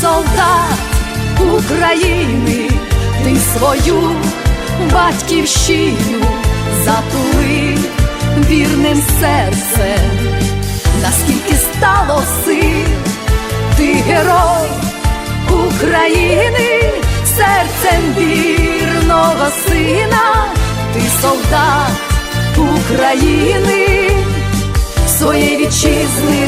солдат України, ти свою батьківщину затулив вірним серцем, наскільки стало сил, ти герой України, серцем вірного сина, ти солдат України, своєї вітчизни